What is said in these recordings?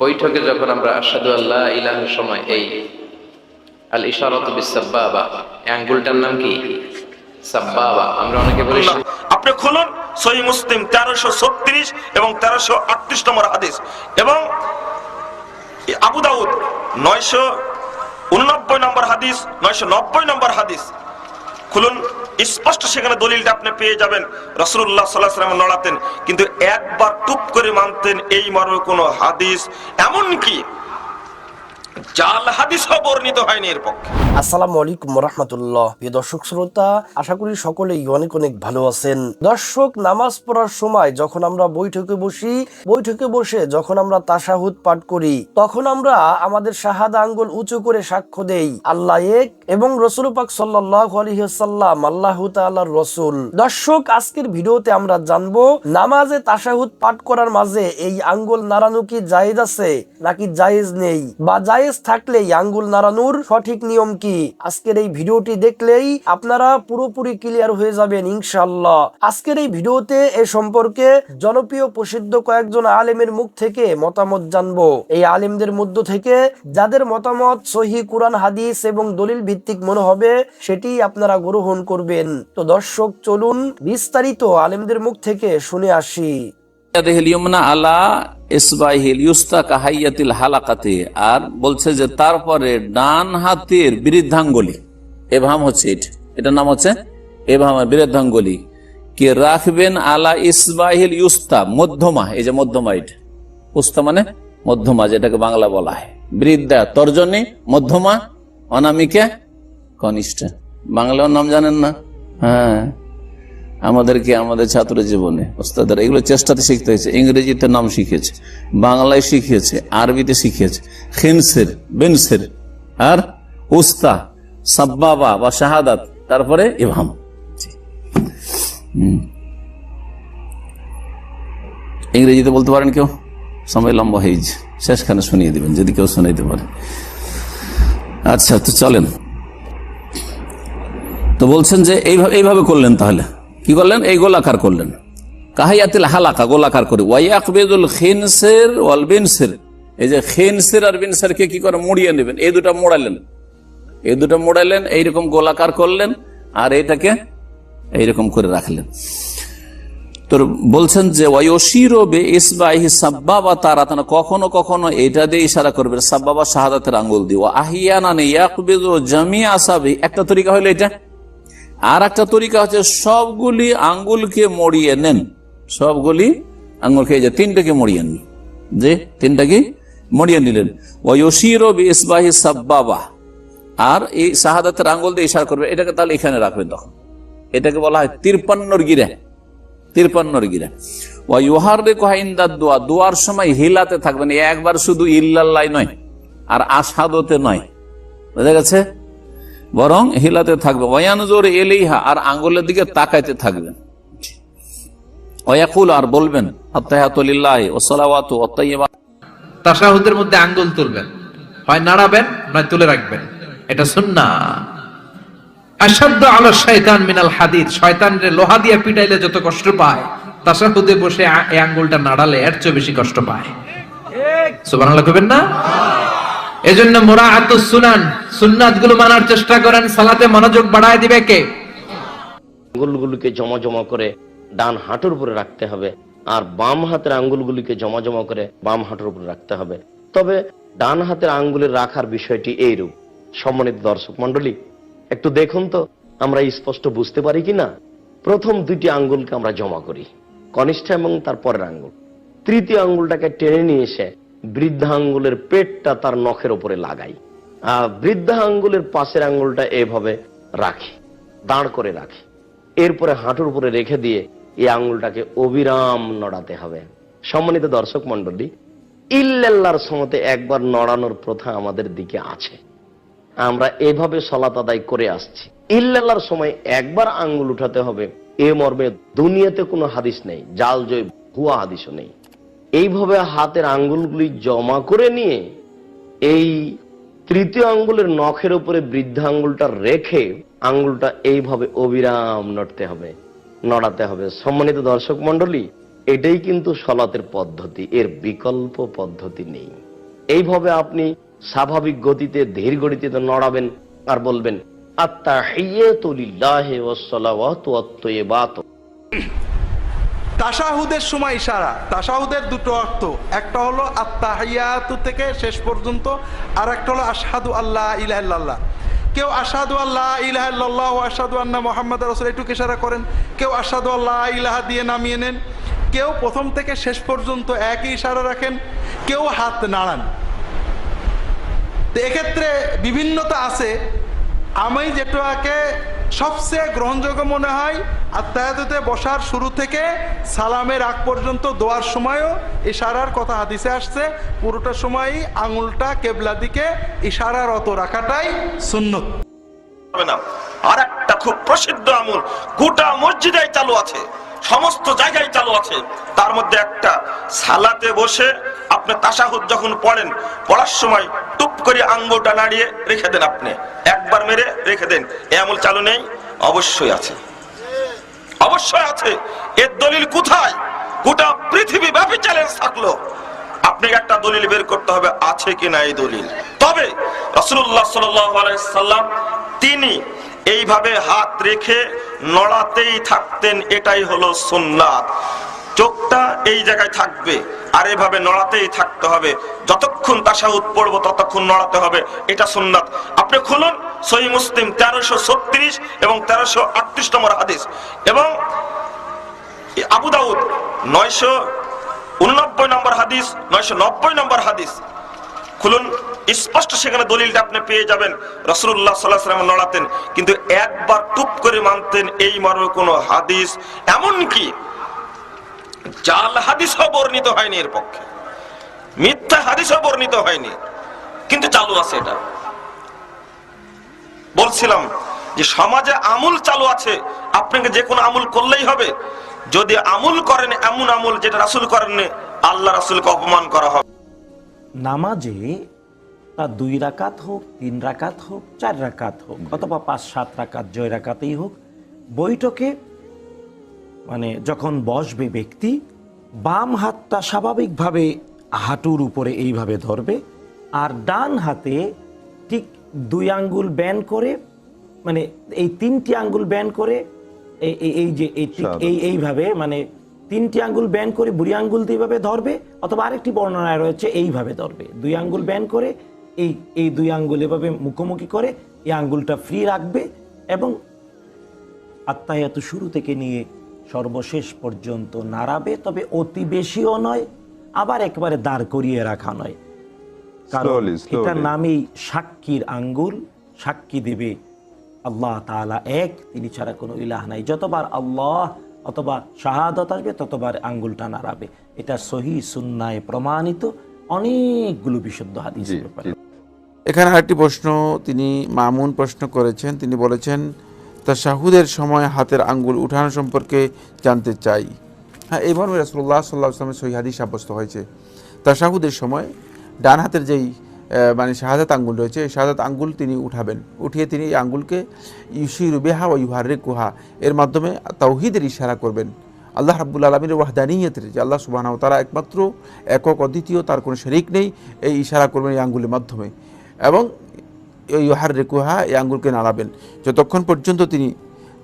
বৈঠকে যখন আমরা আসাদু আল্লাহ ইলাহের সময় এই আল ইশারত বিসাব্বাবা আঙ্গুলটার নাম কি? সাব্বাবা। আমরা অনেকে বলি আপনি খুলুন সহি মুসলিম তেরোশো ছত্রিশ এবং তেরোশো আটত্রিশ নম্বর হাদিস এবং আবু দাউদ নয়শো উননব্বই নম্বর হাদিস, নয়শো নব্বই নম্বর হাদিস। খুলুন। স্পষ্ট সেখানে দলিলটা আপনি পেয়ে যাবেন। রসুল্লাহ সাল্লাহ লড়াতেন, কিন্তু একবার টুপ করে মানতেন এই মর্মে কোনো হাদিস। এমনকি জাল বর্ণিত হয়নি এর পক্ষে আসসালামু আলাইকুম প্রিয় দর্শক শ্রোতা, আশা করি সকলেই অনেক অনেক ভালো আছেন। দর্শক, নামাজ পড়ার সময় যখন আমরা বৈঠকে বসি, বৈঠকে বসে যখন আমরা তাশাহুদ পাঠ করি, তখন আমরা আমাদের আঙ্গুল উঁচু করে সাক্ষ্য দেই, আল্লাহ এক এবং রসুল পাক সাল্লাহ আল্লাহ রসুল। দর্শক, আজকের ভিডিওতে আমরা জানব, নামাজে তাশাহুদ পাঠ করার মাঝে এই আঙ্গুল নাড়ানো কি জায়েজ আছে নাকি জায়েজ নেই? বা জায়েজ থাকলে এই আঙ্গুল নাড়ানোর সঠিক নিয়ম কি? আজকের এই ভিডিওটি দেখলেই আপনারা পুরোপুরি ক্লিয়ার হয়ে যাবেন ইনশাআল্লাহ। আজকের এই ভিডিওতে এ সম্পর্কে জনপ্রিয় প্রসিদ্ধ কয়েকজন আলেমের মুখ থেকে মতামত জানব। এই আলেমদের মধ্য থেকে যাদের মতামত সহি কোরআন, হাদিস এবং দলিল ভিত্তিক মনে হবে, সেটি আপনারা গ্রহণ করবেন। তো দর্শক, চলুন বিস্তারিত আলেমদের মুখ থেকে শুনে আসি। আর বলছে যে তারপরে ডান হাতের বৃদ্ধাঙ্গুলি এভাম হচ্ছে এটা। এটার নাম হচ্ছে এভাম বৃদ্ধাঙ্গুলি কে রাখবেন আলা ইসবাহিল ইউস্তা মধ্যমা। এই যে মধ্যমা এটা। উস্তা মানে মধ্যমা, যেটাকে বাংলা বলা হয়। বৃদ্ধা তর্জনী, মধ্যমা, অনামিকা, কনিষ্ঠ। বাংলার নাম জানেন না। হ্যাঁ। আমাদেরকে আমাদের ছাত্র জীবনে। ওস্তাদের, এগুলো চেষ্টাতে শিখতে হয়েছে। ইংরেজিতে নাম শিখেছে বাংলায় শিখিয়েছে, আরবিতে শিখিয়েছে। খিনসের, বেনসের, আর উস্তা, সাব্বাবা বা শাহাদাত, তারপরে ইভাম। ইংরেজিতে বলতে পারেন কেউ? সময় লম্বা হয়েছে শেষখানে শুনিয়ে দিবেন, যদি কেউ শোনাইতে পারে। আচ্ছা তো চলেন। তো বলছেন যে, এইভাবে এইভাবে করলেন তাহলে। কি করলেন? এই গোলাকার করলেন। কাহাইয়াতিল হালাকা, গোলাকার করে। ওয়াইয়াকবেদুল খিনসের ওয়াল বিনসের। এই যে খিনসের আর বিনসেরকে কি করে মুড়িয়ে নেবেন? এই দুটা মোড়ালেন। এই দুটো মোড়ালেন, এইরকম গোলাকার করলেন আর এটাকে এইরকম করে রাখলেন। তোর বলছেন যে ওয়সিরো বে ইসবাহি সাব্বাবা তারা তারা কখনো কখনো এটা দিয়ে ইশারা করবে সাব্বাবা শাহাদাতের আঙ্গুল দিয়ে। আহিয়ানা ইয়াকবেদু জামিয়া আসাবি একটা তরিকা হলো এটা। আর একটা তরিকা হচ্ছে সবগুলি আঙ্গুলকে মরিয়ে নেন। সবগুলি আঙ্গুলকে এই যে তিনটাকে মরিয়ে নেন যে তিনটাকে মরিয়ে নিলেন। ইসবাহি আর এই শাহাদাতের আঙ্গুল দিয়ে ইশার করবে, এটাকে তাহলে এখানে রাখবেন তখন। এটাকে বলা হয় তিরপান্নর গিরা। তিরপান্নর গিরা। ও ইউহার রে কোহাইন্দা দোয়া। দোয়ার সময় হিলাতে থাকবেন। একবার শুধু ইল্লাল্লাহ নয়, আর আসাদতে নয়। বুঝা গেছে? বরং হিলাতে থাকবে। ওয়ানজোর এলিহা আর আঙ্গুলের দিকে তাকাইতে থাকবেন ওয়াকুল আর বলবেন তাসাহুদের মধ্যে আঙ্গুল তুলবেন। হয় নাড়াবেন, নয় তুলে রাখবেন। এটা সুন্না আসাদ্দ আলো শয়তান মিনাল হাদিদ শয়তানরে লোহা দিয়ে পিটাইলে যত কষ্ট পায় তাসাহুদে বসে এই আঙ্গুলটা নাড়ালে এর চেয়ে বেশি কষ্ট পায়। সুবহানাল্লাহ না? এজন্য মুরাআতুস সুনান সুন্নাতগুলো মানার চেষ্টা করেন, সালাতে মনোযোগ বাড়ায় দিবে কে? আঙ্গুলগুলিকে জমা জমা করে ডান হাঁটুর উপরে রাখতে হবে আর বাম হাতের আঙ্গুলগুলিকে জমা জমা করে বাম হাঁটুর উপরে রাখতে হবে। তবে ডান হাতের আঙ্গুলের রাখার বিষয়টি এইরূপ। সম্মানিত দর্শক মন্ডলী একটু দেখুন তো, আমরা স্পষ্ট বুঝতে পারি কি না? প্রথম দুইটি আঙ্গুলকে আমরা জমা করি, কনিষ্ঠ এবং তার পরের আঙ্গুল। তৃতীয় আঙ্গুলটাকে টেনে নিয়ে এসে বৃদ্ধা আঙ্গুলের পেটটা তার নখের উপরে লাগাই। আর বৃদ্ধা আঙ্গুলের পাশের আঙ্গুলটা এভাবে রাখি, দাঁড় করে রাখি। এরপরে হাঁটুর উপরে রেখে দিয়ে এই আঙ্গুলটাকে অবিরাম নড়াতে হবে। সম্মানিত দর্শক মন্ডলী ইল্লাল্লাহর সমতে একবার নড়ানোর প্রথা আমাদের দিকে আছে। আমরা এভাবে সলাত আদায় করে আসছি। ইল্লাল্লাহর সময় একবার আঙ্গুল উঠাতে হবে। এ মর্মে দুনিয়াতে কোনো হাদিস নেই, জাল জয় ভুয়া হাদিসও নেই। এইভাবে হাতের আঙ্গুলগুলি জমা করে নিয়ে এই তৃতীয় আঙ্গুলের নখের উপরে বৃদ্ধা আঙ্গুলটা রেখে আঙ্গুলটা এইভাবে অবিরাম নড়তে হবে, নড়াতে হবে। সম্মানিত দর্শক মন্ডলী এটাই কিন্তু সলাতের পদ্ধতি, এর বিকল্প পদ্ধতি নেই। এইভাবে আপনি স্বাভাবিক গতিতে, ধীর গতিতে নড়াবেন আর বলবেন আত্মা হিয়াতু লিল্লাহি ওয়াস সালাওয়াতু ওয়াত তাশাহুদের সময় ইশারা। তাশাহুদের দুটো অর্থ। একটা হলো আত্মাহিয়াতু থেকে শেষ পর্যন্ত আর একটা হলো আসাদু আল্লাহ ইলাহাল্লাহ কেউ আসাদু আল্লাহ ইলাহাল্লাহ আশহাদু আন্না মোহাম্মদ রসুল এটুকু ইশারা করেন। কেউ আসাদু আল্লাহ ইলাহা দিয়ে নামিয়ে নেন। কেউ প্রথম থেকে শেষ পর্যন্ত একই ইশারা রাখেন। কেউ হাত নাড়ান। তো এক্ষেত্রে বিভিন্নতা আছে। আমি যেটাকে সবচেয়ে গ্রহণযোগ্য মনে হয় আত্মায়াতে বসার শুরু থেকে সালামের আগ পর্যন্ত দোয়ার সময়ও ইশারার কথা হাদিসে আসছে। পুরোটা সময়ই আঙুলটা কেবলা দিকে ইশারারত রাখাটাই সুন্নত। না। আর একটা খুব প্রসিদ্ধ আমল গোটা মসজিদে চালু আছে, সমস্ত জায়গায় চালু আছে। তার মধ্যে একটা সালাতে বসে আপনি তাসাহুদ যখন পড়েন, পড়ার সময় টুপ করে আঙ্গুলটা নাড়িয়ে রেখে দেন আপনি। একবার মেরে রেখে দেন। এ আমল চালু নেই? অবশ্যই আছে। অবশ্যই আছে। এর দলিল কোথায়? গোটা পৃথিবী ব্যাপী চ্যালেঞ্জ থাকল। আপনাকে একটা দলিল বের করতে হবে, আছে কিনা এই দলিল? তবে রসুল্লাহ সাল্লাম তিনি এইভাবে হাত রেখে নড়াতেই থাকতেন, এটাই হলো সুন্নাত। চোখটা এই জায়গায় থাকবে। আর এভাবে নড়াতেই থাকতে হবে। যতক্ষণ তাসাউদ পড়ব ততক্ষণ নড়াতে হবে। এটা সুন্নাত। আপনি খুলুন, সহি মুসলিম তেরোশো ছত্রিশ এবং তেরোশো আটত্রিশ নম্বর হাদিস। এবং আবু দাউদ, নয়শো উননব্বই নম্বর হাদিস, নয়শো নব্বই নম্বর হাদিস। খুলুন, স্পষ্ট সেখানে দলিলটা আপনি পেয়ে যাবেন। রসুল্লাহ সাল্লাহ নড়াতেন। কিন্তু একবার টুপ করে মানতেন, এই মর্মে কোনো হাদিস এমনকি জাল হাদিসও বর্ণিত হয়নি এর পক্ষে। মিথ্যা হাদিসও বর্ণিত হয়নি। কিন্তু চালু আছে এটা। বলছিলাম যে সমাজে আমুল চালু আছে। আপনাকে যে কোনো আমুল করলেই হবে। যদি আমুল করেন এমন আমুল যেটা রাসুল করেননি আল্লাহ রাসুলকে অপমান করা হবে। নামাজে তা দুই রাকাত হোক তিন রাকাত হোক চার রাকাত হোক অথবা পাঁচ সাত রাকাত জয় রাকাতেই হোক বৈঠকে মানে যখন বসবে ব্যক্তি বাম হাতটা স্বাভাবিকভাবে হাঁটুর উপরে এইভাবে ধরবে আর ডান হাতে ঠিক দুই আঙ্গুল ব্যান করে মানে এই তিনটি আঙ্গুল ব্যান করে এই- যে এই এইভাবে মানে তিনটি আঙ্গুল ব্যান করে বুড়ি আঙ্গুল এইভাবে ধরবে অথবা আরেকটি বর্ণনায় রয়েছে এইভাবে ধরবে। দুই আঙ্গুল ব্যান করে এই এই দুই আঙ্গুল এভাবে মুখোমুখি করে এই আঙ্গুলটা ফ্রি রাখবে এবং আত্মায়াত শুরু থেকে নিয়ে সর্বশেষ পর্যন্ত নাড়াবে তবে অতি বেশিও নয় আবার একবারে দাঁড় করিয়ে রাখা নয়। কারণ. এটার নামেই সাক্ষীর আঙ্গুল সাক্ষী দেবে আল্লাহ তাআলা এক তিনি ছাড়া কোনো ইলাহ নাই। যতবার আল্লাহ অথবা শাহাদত আসবে ততবার আঙ্গুলটা নাড়াবে। এটা সহি সুন্নায় প্রমাণিত অনেকগুলো বিশুদ্ধ ব্যাপারে। এখানে আরেকটি প্রশ্ন তিনি মামুন প্রশ্ন করেছেন। তিনি বলেছেন তা শাহুদের সময় হাতের আঙ্গুল উঠানো সম্পর্কে জানতে চাই। হ্যাঁ এই মর্মে রসুল্লাহ সাল্লাহ আসলামের সহি হাদিস সাব্যস্ত হয়েছে। তা শাহুদের সময় ডান হাতের যেই মানে শাহাদাত আঙ্গুল রয়েছে, এই শাহাদাত আঙ্গুল তিনি উঠাবেন। উঠিয়ে তিনি এই আঙ্গুলকে ইউসির বেহা ও ইউহারে কুহা এর মাধ্যমে তাওহিদের ইশারা করবেন। আল্লাহ রাব্বুল আলমীর ওয়াহদানিয়তের যে আল্লাহ সুবাহ তারা একমাত্র একক অদ্বিতীয়, তার কোনো শরিক নেই, এই ইশারা করবেন এই আঙ্গুলের মাধ্যমে। এবং এই হার রেকুহা এই আঙ্গুলকে নাড়াবেন। যতক্ষণ পর্যন্ত তিনি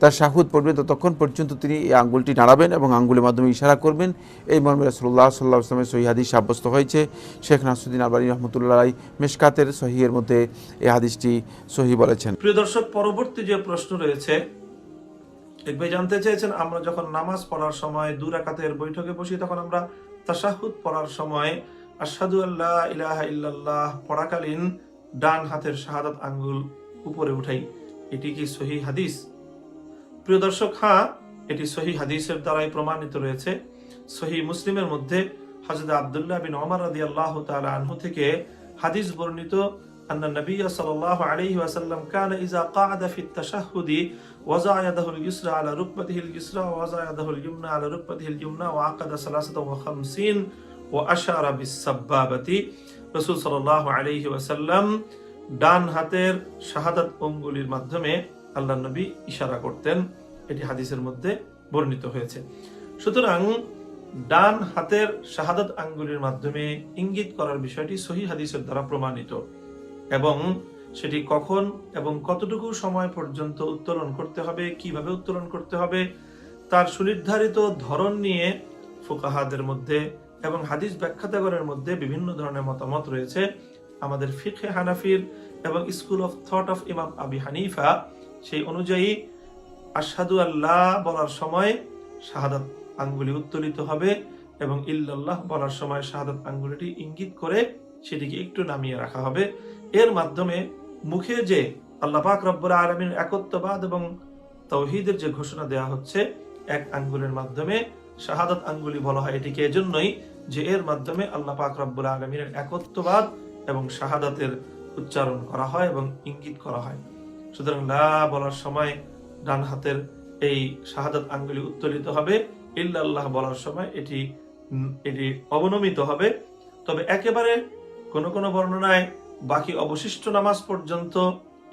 তার শাহুদ পড়বেন ততক্ষণ পর্যন্ত তিনি এই আঙ্গুলটি নাড়াবেন এবং আঙ্গুলের মাধ্যমে ইশারা করবেন। এই মর্মে রসুল্লাহ সাল্লাহ আসলামের সহি হাদিস সাব্যস্ত হয়েছে। শেখ নাসুদ্দিন আলবানী রহমতুল্লাহ মেশকাতের সহিয়ের মধ্যে এই হাদিসটি সহি বলেছেন। প্রিয় দর্শক, পরবর্তী যে প্রশ্ন রয়েছে, এক জানতে চেয়েছেন, আমরা যখন নামাজ পড়ার সময় দু রাকাতের বৈঠকে বসি, তখন আমরা তাশাহুদ পড়ার সময় আশহাদু আল্লাহ ইলাহা ইল্লাল্লাহ পড়াকালীন ডান হাতের শাহাদাত আঙ্গুল উপরে উঠাই এটি কি সহি হাদিস প্রিয় দর্শক হ্যাঁ এটি সহি হাদিসের দ্বারাই প্রমাণিত রয়েছে সহি মুসলিমের মধ্যে হযরত আব্দুল্লাহ বিন ওমর রাদিয়াল্লাহু তাআলা আনহু থেকে হাদিস বর্ণিত أن النبي صلى الله عليه وسلم كان إذا قعد في التشهد وضع يده اليسرى على ركبته اليسرى ووضع يده اليمنى على ركبته اليمنى وعقد ثلاثة وخمسين وأشار بالسبابة রসুল সাল্লাহ আলাইহি ওয়াসাল্লাম ডান হাতের শাহাদাত অঙ্গুলির মাধ্যমে আল্লাহ নবী ইশারা করতেন। এটি হাদিসের মধ্যে বর্ণিত হয়েছে। সুতরাং ডান হাতের শাহাদাত আঙ্গুলির মাধ্যমে ইঙ্গিত করার বিষয়টি সহি হাদিসের দ্বারা প্রমাণিত এবং সেটি কখন এবং কতটুকু সময় পর্যন্ত উত্তোলন করতে হবে, কীভাবে উত্তোলন করতে হবে, তার সুনির্ধারিত ধরন নিয়ে ফুকাহাদের মধ্যে এবং হাদিস ব্যাখ্যাতাগরের মধ্যে বিভিন্ন ধরনের মতামত রয়েছে। আমাদের ফিখে হানাফির এবং স্কুল অফ থট অফ ইমাম আবি হানিফা, সেই অনুযায়ী আশহাদু আল্লাহ বলার সময় শাহাদাত আঙ্গুলি উত্তোলিত হবে এবং ইল্লাল্লাহ বলার সময় শাহাদাত আঙ্গুলিটি ইঙ্গিত করে সেটিকে একটু নামিয়ে রাখা হবে। এর মাধ্যমে মুখে যে আল্লাহ পাক রব্বুল আলমীর একত্ববাদ এবং তৌহিদের যে ঘোষণা দেওয়া হচ্ছে, এক আঙ্গুলের মাধ্যমে শাহাদাত আঙ্গুলি বলা হয় এটিকে এজন্যই যে এর মাধ্যমে আল্লাহ পাক রব্বুল আলমীর একত্ববাদ এবং শাহাদাতের উচ্চারণ করা হয় এবং ইঙ্গিত করা হয়। সুতরাং লা বলার সময় ডান হাতের এই শাহাদাত আঙ্গুলি উত্তোলিত হবে, ইল্লাল্লাহ বলার সময় এটি এটি অবনমিত হবে। তবে একেবারে কোন কোন বর্ণনায় বাকি অবশিষ্ট নামাজ পর্যন্ত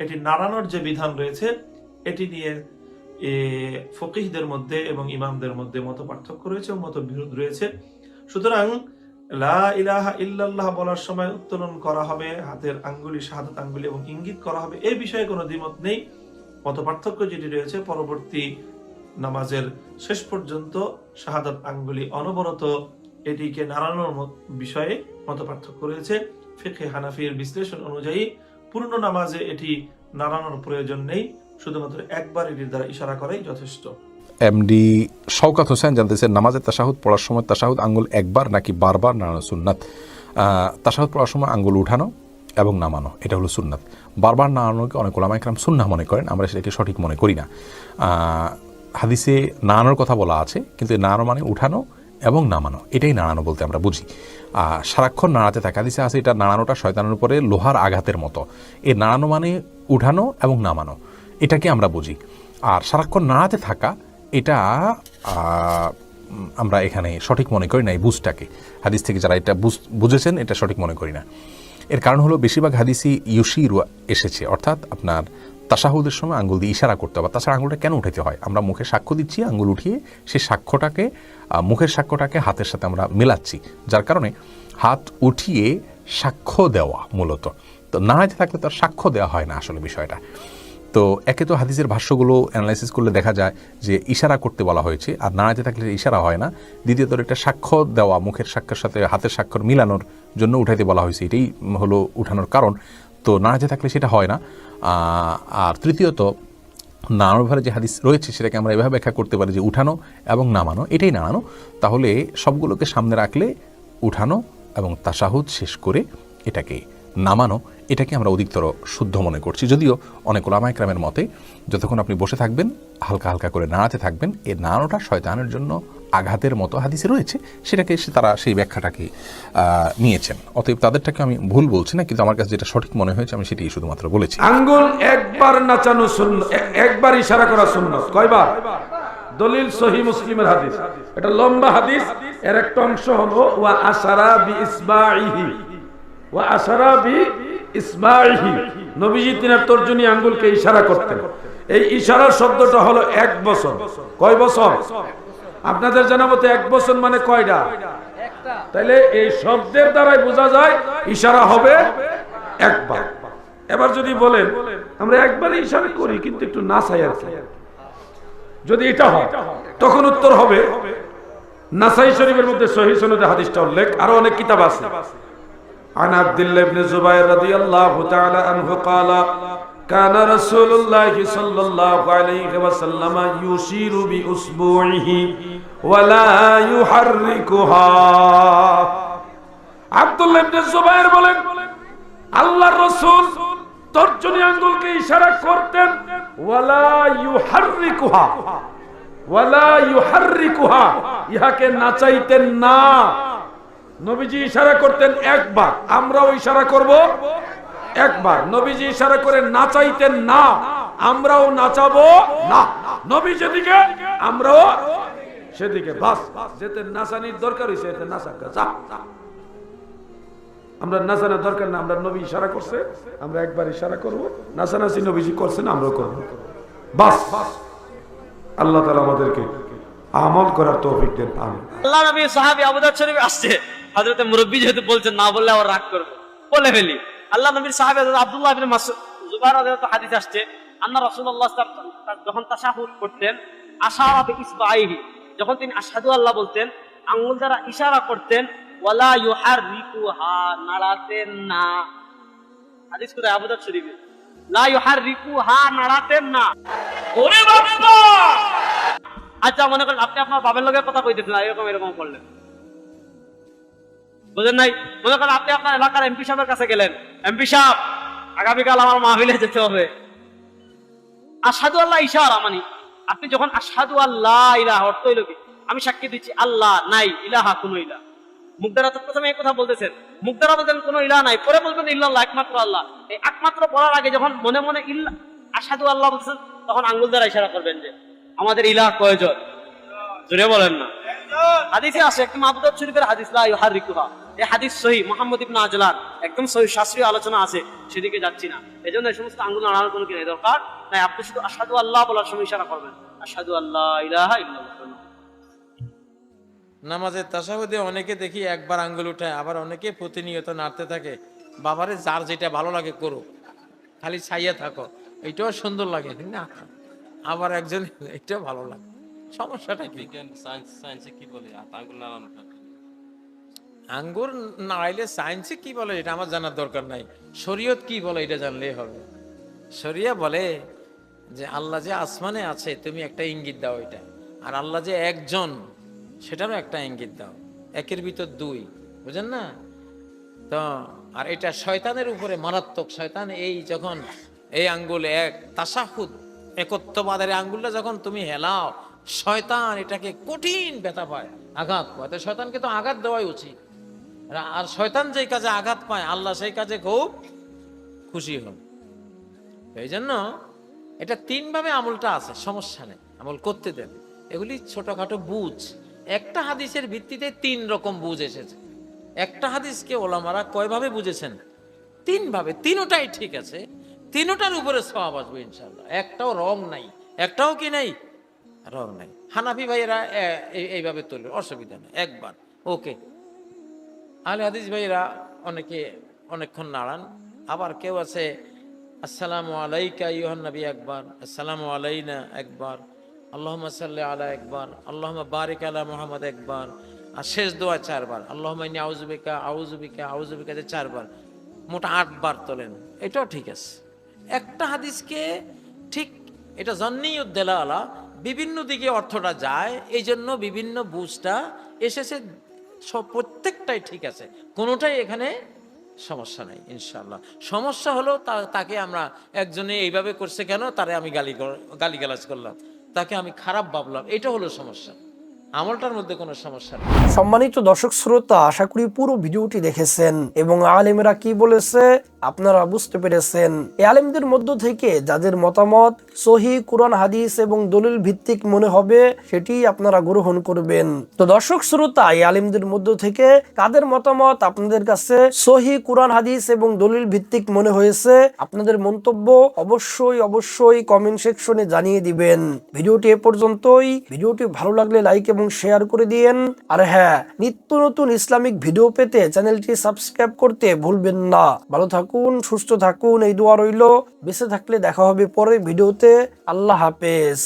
এটি নাড়ানোর যে বিধান রয়েছে, এটি নিয়ে ফকিহদের মধ্যে এবং ইমামদের মধ্যে মত পার্থক্য রয়েছে মত বিরোধ রয়েছে। সুতরাং, লা ইলাহা ইল্লাল্লাহ বলার সময় উত্তোলন করা হবে, হাতের আঙ্গুলি, শাহাদাত আঙ্গুলি এবং ইঙ্গিত করা হবে এই বিষয়ে কোনো দ্বিমত নেই। মত পার্থক্য যেটি রয়েছে, পরবর্তী নামাজের শেষ পর্যন্ত শাহাদাত আঙ্গুলি অনবরত এটিকে নাড়ানোর বিষয়ে মত পার্থক্য রয়েছে। ফিখে হানাফির বিশ্লেষণ অনুযায়ী, পূর্ণ নামাজে এটি নাড়ানোর প্রয়োজন নেই। শুধুমাত্র একবার এটির দ্বারা ইশারা করাই যথেষ্ট। এমডি শওকাত হোসেন জানতেছেন, নামাজের তাসাহুদ পড়ার সময় তাসাহুদ আঙ্গুল একবার নাকি বারবার নাড়ানো সুন্নাত? তাসাহুদ পড়ার সময় আঙ্গুল উঠানো এবং নামানো, এটা হলো সুন্নাত। বারবার নাড়ানোকে অনেক ওলামাইকরাম সুন্না মনে করেন, আমরা সেটাকে সঠিক মনে করি না। হাদিসে নাড়ানোর কথা বলা আছে, কিন্তু নাড়ানো মানে উঠানো এবং নামানো, এটাই নাড়ানো বলতে আমরা বুঝি। সারাক্ষণ নাড়াতে থাকে, হাদিসে আছে এটা নাড়ানোটা শয়তানের উপরে লোহার আঘাতের মতো। এই নাড়ানো মানে উঠানো এবং নামানো। এটাকে আমরা বুঝি। আর সারাক্ষণ নাড়াতে থাকা, এটা আমরা এখানে সঠিক মনে করি না এই বুঝটাকে। হাদিস থেকে যারা এটা বুঝ- বুঝেছেন, এটা সঠিক মনে করি না। এর কারণ হলো বেশিরভাগ হাদিসই ইউশির এসেছে, অর্থাৎ আপনার তাসাহুদের সময় আঙ্গুল দিয়ে ইশারা করতে হবে। তাছাড়া আঙ্গুলটা কেন উঠাতে হয়? আমরা মুখে সাক্ষ্য দিচ্ছি, আঙ্গুল উঠিয়ে সেই সাক্ষ্যটাকে মুখের সাক্ষ্যটাকে হাতের সাথে আমরা মেলাচ্ছি। যার কারণে হাত উঠিয়ে সাক্ষ্য দেওয়া মূলত। তো নাড়াইতে থাকলে তো আর সাক্ষ্য দেওয়া হয় না আসলে বিষয়টা। তো একে তো হাদিসের ভাষ্যগুলো অ্যানালাইসিস করলে দেখা যায় যে ইশারা করতে বলা হয়েছে, আর নাড়াতে থাকলে ইশারা হয় না। দ্বিতীয়ত একটা সাক্ষ্য দেওয়া, মুখের সাক্ষ্যের সাথে হাতের স্বাক্ষর মিলানোর জন্য উঠাইতে বলা হয়েছে, এটাই হলো উঠানোর কারণ। তো নাড়াতে থাকলে সেটা হয় না। আর তৃতীয়ত ব্যাপারে যে হাদিস রয়েছে, সেটাকে আমরা এভাবে ব্যাখ্যা করতে পারি যে উঠানো এবং নামানো, এটাই নাড়ানো তাহলে সবগুলোকে সামনে রাখলে উঠানো এবং তাসাহুদ শেষ করে এটাকে নামানো। এটাকে আমরা অধিকতর শুদ্ধ মনে করছি। যদিও অনেক ওলামাইকরামের মতে, যতক্ষণ আপনি বসে থাকবেন, হালকা হালকা করে নাড়াতে থাকবেন এই নাড়ানোটা শয়তানের জন্য আঘাতের মতো হাদিসে রয়েছে, সেটাকে তারা সেই ব্যাখ্যাটাকে নিয়েছেন। অতএব তাদেরটাকে আমি ভুল বলছি না, কিন্তু আমার কাছে যেটা সঠিক মনে হয়েছে, আমি সেটাই শুধুমাত্র বলেছি। আঙ্গুল একবার নাচানো শূন্য একবার ইশারা করা শূন্য কয়বার? দলিল সহি মুসলিমের হাদিস। এটা লম্বা হাদিস, এর একটা অংশ হলো, ওয়া আশারা বি ইসবাইহি ওয়া আশারা বি ইসবাইহি নবীজি তিনার তর্জনী আঙ্গুলকে ইশারা করতেন। এই ইশারার শব্দটা হলো এক বছর। কয় বছর? আপনাদের জানা মতে এক বছর মানে কয়টা? তাইলে এই শব্দের দ্বারাই বোঝা যায় ইশারা হবে একবার। এবার যদি বলেন, আমরা একবারই ইশারা করি, কিন্তু একটু না চাই আর যদি এটা হয়, তখন উত্তর হবে, নাসাই শরীফের মধ্যে সহি সনদে হাদিসটা উল্লেখ, আরও অনেক কিতাব আছে। عن عبد الله بن زبير رضي الله تعالى عنه قال كان رسول الله صلى الله عليه وسلم يشير بأسبوعه ولا يحركها আব্দুল্লাহ ইবনে জুবাইর বলেন আল্লাহর রাসূল তর্জনী আঙ্গুলকে ইশারা করতেন ওয়ালা ইউহাররিকুহা ওয়ালা ইউহাররিকুহা ইহাকে নাচাইতেন না নবীজি ইশারা করতেন একবার। আমরাও ইশারা করব একবার। নবীজি ইশারা করে নাচাইতেন না, আমরাও নাচাবো না। নবী যেদিকে, আমরাও সেদিকে। বাস, যেতে নাচানির দরকার হয়েছে এতে নাচা যা। আমরা নাচানোর দরকার না, আমরা নবী ইশারা করছে, আমরা একবার ইশারা করব। নাচানাচি নবীজি করছেন, আমরাও করব। বাস, আল্লাহ তালা আমাদেরকে আমল করার তৌফিক দেন আমি আল্লাহ নবী, সাহাবি আবুদার শরীফ আসছে। হযরতে মুরব্বী যেহেতু বলছেন, না বললে আবার রাগ করবে। বলে ফেলি। আল্লাহ নবীর সাহাবি আব্দুল্লাহ হাদিস আসছে, আন্না ওয়াসাল্লাম যখন তাশাহুদ করতেন যখন তিনি আসাদু আল্লাহ বলতেন, আঙ্গুল দ্বারা ইশারা করতেন, ওয়ালা ইউহাররিকুহা নাড়াতেন না। হাদিস কোথায়? আবুদার শরীফে। লা ইউহাররিকুহা নাড়াতেন না। আচ্ছা মনে করেন আপনি আপনার বাবার লোকের কথা কইতেছেন, এরকম এরকম করলেন। বুঝেন নাই? মনে করেন আপনি আপনার এলাকার এমপি সাহেবের কাছে গেলেন। এমপি সাহেব আগামীকাল আমার মাহফিলে যেতে হবে। আসাদু আল্লাহ ইশারা মানে আপনি যখন আসাদু আল্লাহ ইলাহা অর্থ হইল কি? আমি সাক্ষী দিচ্ছি আল্লাহ নাই ইলাহা কোন ইলাহ তো প্রথমে এই কথা বলতেছেন। মুগদারা বলতেন কোন ইলাহ নাই পরে বলবেন ইল্লাল্লাহ একমাত্র আল্লাহ। এই একমাত্র বলার আগে যখন মনে মনে ইল্লাহ আসাদু আল্লাহ বলছেন তখন আঙ্গুল দ্বারা ইশারা করবেন যে আমাদের ইলাহ কয়জন? জুড়ে বলেন না। হাদিসে আছে একটি মাহবুদ শরীফের হাদিস লা ইউহাররিকুহা এই হাদিস সহি মোহাম্মদ ইবনে আজলান একদম সহি শাস্ত্রীয় আলোচনা আছে সেদিকে যাচ্ছি না। এজন্য এই সমস্ত আঙ্গুল নাড়ানোর কোনো কি নাই দরকার। তাই আপনি শুধু আসাদু আল্লাহ বলার সময় ইশারা করবেন। আসাদু আল্লাহ ইলাহা ইল্লাল্লাহ। নামাজের তাসাহুদে অনেকে দেখি একবার আঙ্গুল উঠায় আবার অনেকে প্রতিনিয়ত নাড়তে থাকে। বাবারে যার যেটা ভালো লাগে করো খালি ছাইয়া থাকো। এটাও সুন্দর লাগে না? আবার একজন এটাও ভালো লাগে। সমস্যাটা কি? আঙ্গুর নাড়াইলে সায়েন্সে কি বলে এটা আমার জানার দরকার নাই। শরীয়ত কি বলে এটা জানলেই হবে। শরিয়া বলে যে আল্লাহ যে আসমানে আছে, তুমি একটা ইঙ্গিত দাও এটা। আর আল্লাহ যে একজন, সেটারও একটা ইঙ্গিত দাও। একের ভিতর দুই, বুঝেন না? তো আর এটা শয়তানের উপরে মারাত্মক। শয়তান এই যখন এই আঙ্গুল এক, তাসাহুদ, একত্ববাদের আঙ্গুলটা যখন তুমি হেলাও, শয়তান এটাকে কঠিন ব্যথা পায়, আঘাত পায়। তো শয়তানকে তো আঘাত দেওয়াই উচিত। আর- শয়তান যেই কাজে আঘাত পায়, আল্লাহ সেই কাজে খুব খুশি হন। এই জন্য এটা তিনভাবে আমলটা আছে, সমস্যা নেই, আমল করতে দেন। এগুলি ছোটখাটো বুঝ। একটা হাদিসের ভিত্তিতে তিন রকম বুঝ এসেছে। একটা হাদিসকে ওলামারা কয়ভাবে বুঝেছেন? তিনভাবে, তিনোটাই ঠিক আছে, তিনোটার উপরে সবাব আসবে ইনশাল্লাহ একটাও রং নাই, একটাও কি নাই? রং নাই। হানাফি ভাইয়েরা এইভাবে তোলে অসুবিধা নেই, একবার। ওকে আলে হাদিস ভাইয়েরা অনেকে অনেকক্ষণ নাড়ান। আবার কেউ আছে, আসসালামু আলাইকা ইউহান নবী একবার আসসালামু আলাইনা একবার আল্লাহুম্মা সাল্লি আলা একবার আল্লাহুম্মা বারিক আলা মুহাম্মদ একবার আর শেষ দোয়া চারবার, আল্লাহুম্মা ইন্নী আউযুবিকা আউযুবিকা আউযুবিকা যে চারবার, মোটা আটবার তোলেন। এটাও ঠিক আছে। একটা হাদিসকে ঠিক এটা জন্নি উদ্দেলা আলা বিভিন্ন দিকে অর্থটা যায় এই জন্য বিভিন্ন বুঝটা এসেছে সব প্রত্যেকটাই ঠিক আছে। কোনোটাই এখানে সমস্যা নাই ইনশাল্লাহ সমস্যা হলো তাকে আমরা একজনে এইভাবে করছে কেন? তারে আমি গালি গালিগালাজ করলাম। তাকে আমি খারাপ ভাবলাম। এটা হলো সমস্যা। আমলটার মধ্যে কোনো সমস্যা নেই। সম্মানিত দর্শক শ্রোতা, আশা করি পুরো ভিডিওটি দেখেছেন এবং আলেমেরা কি বলেছে আপনারা বুঝতে পেরেছেন। এই আলেমদের মধ্য থেকে যাদের মতামত সহি কোরআন, হাদিস এবং দলিল ভিত্তিক মনে হবে, সেটি আপনারা গ্রহণ করবেন। তো দর্শক শ্রোতা এই আলেমদের মধ্য থেকে কাদের মতামত আপনাদের কাছে সহি কোরআন, হাদিস এবং দলিল ভিত্তিক মনে হয়েছে, আপনাদের মন্তব্য অবশ্যই অবশ্যই কমেন্ট সেকশনে জানিয়ে দিবেন। ভিডিওটি এ পর্যন্তই। ভিডিওটি ভালো লাগলে লাইক এবং শেয়ার করে দিয়েন। আর হ্যাঁ নিত্য নতুন ইসলামিক ভিডিও পেতে চ্যানেলটি সাবস্ক্রাইব করতে ভুলবেন না। ভালো থাকুন, সুস্থ থাকুন, এই দোয়া রইল। বেঁচে থাকলে দেখা হবে পরের ভিডিওতে আল্লাহ হাফেজ।